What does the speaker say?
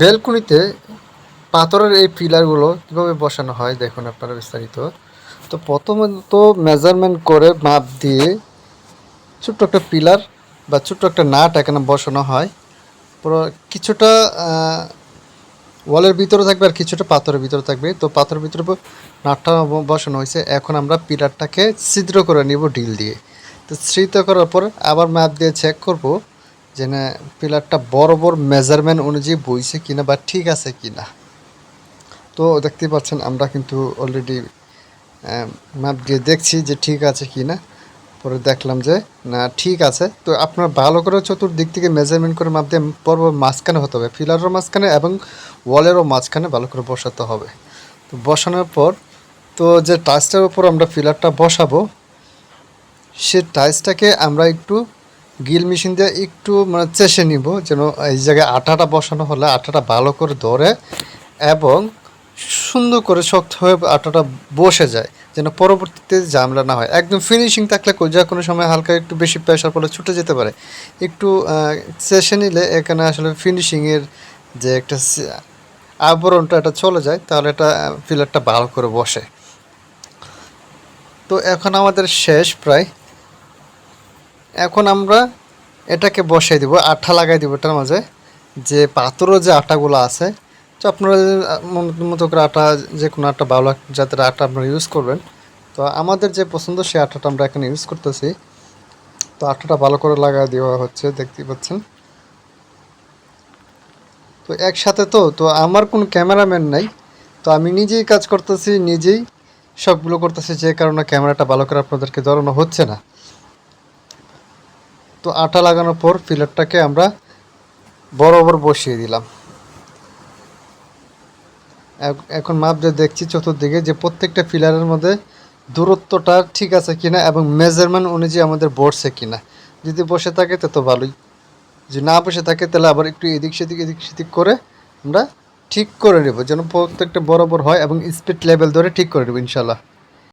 বেলকুনিতে পাথরের এই পিলারগুলো কীভাবে বসানো হয় দেখুন আপনারা বিস্তারিত। তো প্রথমত মেজারমেন্ট করে মাপ দিয়ে ছোট্ট একটা পিলার বা ছোট্ট একটা নাট এখানে বসানো হয়। পুরো কিছুটা ওয়ালের ভিতরে থাকবে আর কিছুটা পাথরের ভিতরে থাকবে। তো পাথরের ভিতরে নাটটা বসানো হয়েছে। এখন আমরা পিলারটাকে ছিদ্র করে নিব ডিল দিয়ে। তো ছিদ্র করার পর আবার মাপ দিয়ে চেক করব যে না পিলারটা বরাবর মেজারমেন্ট অনুযায়ী বইছে কিনা বা ঠিক আছে কিনা। তো দেখতেই পাচ্ছেন আমরা কিন্তু অলরেডি ম্যাপ দিয়ে দেখছি যে ঠিক আছে কি না পরে দেখলাম যে না, ঠিক আছে। তো আপনার ভালো করে চতুর্দিক থেকে মেজারমেন্ট করে মাপ দিয়ে পর্ব মাঝখানে হতে হবে। ফিলারেরও মাঝখানে এবং ওয়ালেরও মাঝখানে ভালো করে বসাতে হবে। তো বসানোর পর, তো যে টাচটার উপর আমরা ফিলারটা বসাবো, সে টাইসটাকে আমরা একটু গিল মেশিন দিয়ে একটু মানে চেষে নিব, যেন এই জায়গায় আটাটা বসানো হলে আটাটা ভালো করে ধরে এবং সুন্দর করে শক্ত হয়ে আটাটা বসে যায়, যেন পরবর্তীতে ঝামেলা না হয়। একদম ফিনিশিং থাকলে যে কোনো সময় হালকা একটু বেশি প্রেশার পড়লে ছুটে যেতে পারে। একটু চেষে নিলে এখানে আসলে ফিনিশিংয়ের যে একটা আবরণটা এটা চলে যায়, তাহলে এটা ফিলারটা ভালো করে বসে। তো এখন আমাদের শেষ প্রায়। এখন আমরা এটাকে বসাই দিব, আঠা লাগাই দিব এটার মাঝে। যে পাথরও যে আটাগুলো আছে, তো আপনারা মতো করে আটা যে কোনো আটা ভালো জাতের আটা আপনারা ইউজ করবেন। তো আমাদের যে পছন্দ সেই আটাটা আমরা এখানে ইউজ করতেছি। তো আটাটা ভালো করে লাগা দেওয়া হচ্ছে, দেখতেই পাচ্ছেন। তো একসাথে তো তো আমার কোনো ক্যামেরাম্যান নাই। তো আমি নিজেই কাজ করতেছি, নিজেই সবগুলো করতেছি, যে কারণে ক্যামেরাটা ভালো করে আপনাদেরকে ধরানো হচ্ছে না। তো আটা লাগানোর পর ফিলারটাকে আমরা বরাবর বসিয়ে দিলাম। এখন মাপ যে দেখছি চতুর্দিকে যে প্রত্যেকটা ফিলারের মধ্যে দূরত্বটা ঠিক আছে কিনা এবং মেজারমেন্ট অনুযায়ী আমাদের বসছে কিনা। যদি বসে থাকে তো তো ভালোই। যদি না বসে থাকে তাহলে আবার একটু এদিক সেদিক এদিক সেদিক করে আমরা ঠিক করে নেব, যেন প্রত্যেকটা বরাবর হয় এবং স্পিড লেভেল ধরে ঠিক করে নেব ইনশাল্লাহ